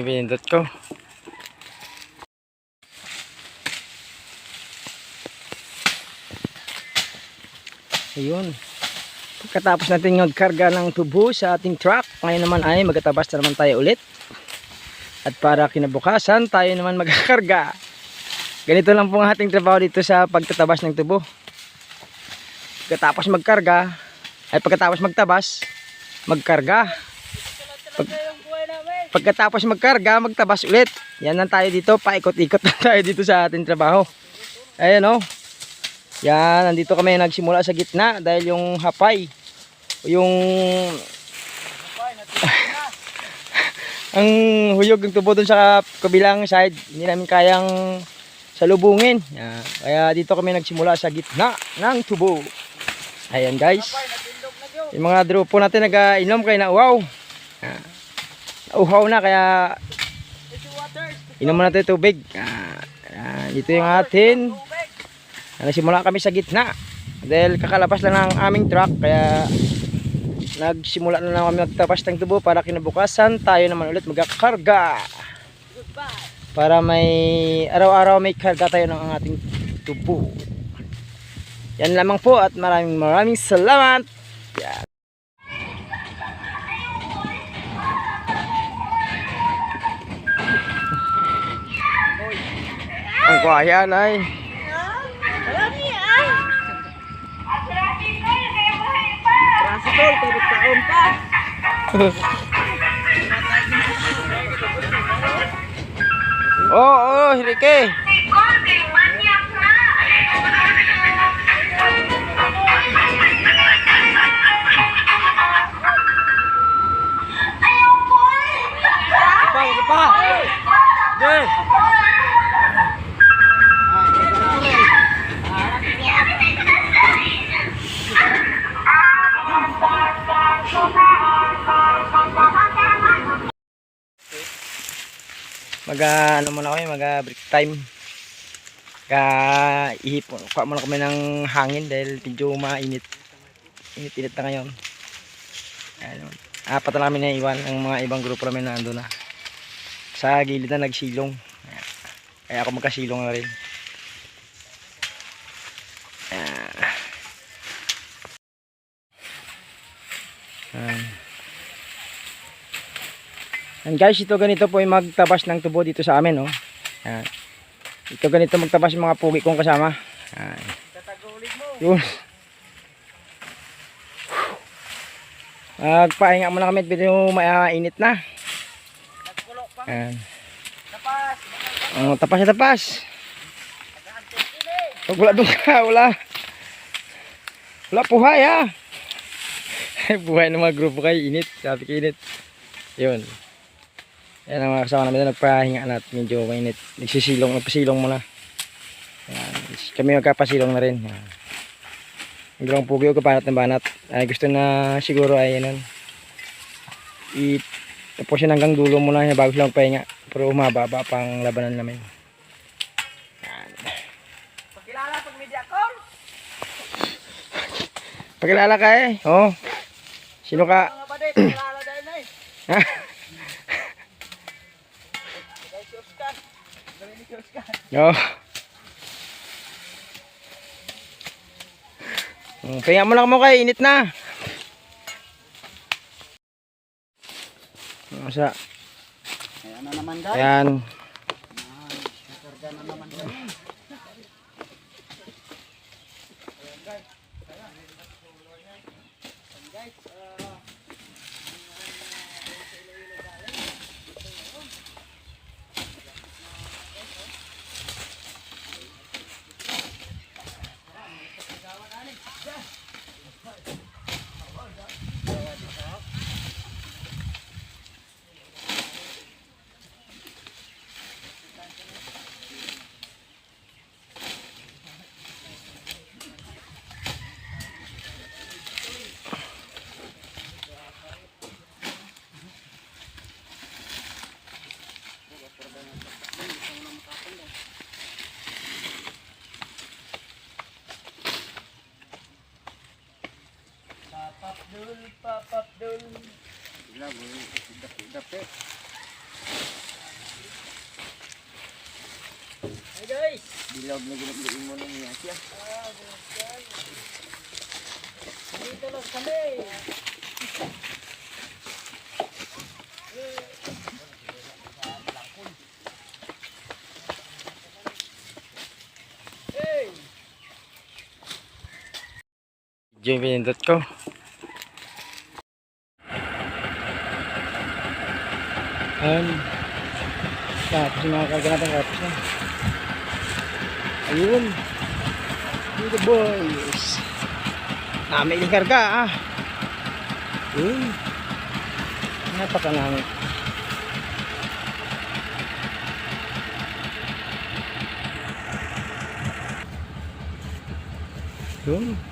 pinindot ko. Ayun. Pagkatapos natin magkarga ng tubo sa ating truck, ngayon naman ay magtatabas na naman tayo ulit. At para kinabukasan, tayo naman magkakarga. Ganito lang po ang ating trabaho dito sa pagtatabas ng tubo. Pagkatapos magkarga, ay pagkatapos magtabas, magkarga. Pag, pagkatapos magkarga, magtabas ulit. Yan lang tayo dito, paikot-ikot lang tayo dito sa ating trabaho. Ayan o. Yan, nandito kami nagsimula sa gitna dahil yung hapay, yung ang huyog ng tubo dun sa kabilang side, hindi namin kayang salubungin. Yan. Kaya dito kami nagsimula sa gitna ng tubo. Ayan guys. Yung mga drupo natin nag-inom kaya na wow. Yan. Nauhaw na kaya inom natin tubig. Yan. Yan. Dito yung atin. Nagsimula kami sa gitna. Dahil kakalabas lang ng aming truck kaya nagsimula na lang kami magtapas ng tubo para kinabukasan tayo naman ulit magkakarga. Para may araw-araw may karga tayo ng ating tubo. Yan lamang po at maraming maraming salamat. Yan. Ang kwayan ay. Tricycle, pwede taon pa. Oo, oh, oh, Hirike. Pa, pa. Deh. Mag ano muna kami, mag break time. Ka ihip kuha muna kami ng hangin dahil medyo mainit. Init-init na ngayon. Apat na namin na iwan ang mga ibang grupo namin na ando na. Sa gilid na nagsilong. Kaya ako magkasilong na rin. Ayan. Ayan. And guys, ito ganito po yung magtabas ng tubo dito sa amin, oh. Ayan. Ito ganito magtabas yung mga pugi kong kasama. Mo. Yun. Magpahinga muna kami, pero mainit na. Ayan. Tapas. Oh, tapas na tapas. Pag wala doon ka, wala. Wala puhay ha. buhay ng mga grupo kayo, init. Sabi ko init. Yun. Yan ang mga kasama namin na nagpahinga na at medyo mainit. Nagsisilong, nagpasilong muna. Yan. Kami magkapasilong na rin. Yan. Ang dalawang pugi ko banat ng banat. Ay, gusto na siguro ay yan. I tapusin hanggang dulo muna niya bago sila magpahinga. Pero umababa pang labanan namin. Yan. Pagkilala pag media call. Pakilala ka eh. Oh. Sino ka? Mga baday, pagkilala dahil na eh. Ha? Oh. Hmm, Pahinga mo lang mo kay init na. Ano sa? Ayan na naman guys. Ayan. Hey guys! Bilog na ginagdiin mo ng niya siya. Ah, guys. Dito lang kami. Hey! jpn.com Ayan. Tapos mga karga natin tapos na. Ayun. Dito boys. Nami yung karga ah. Ayun. Napakanami. Yun.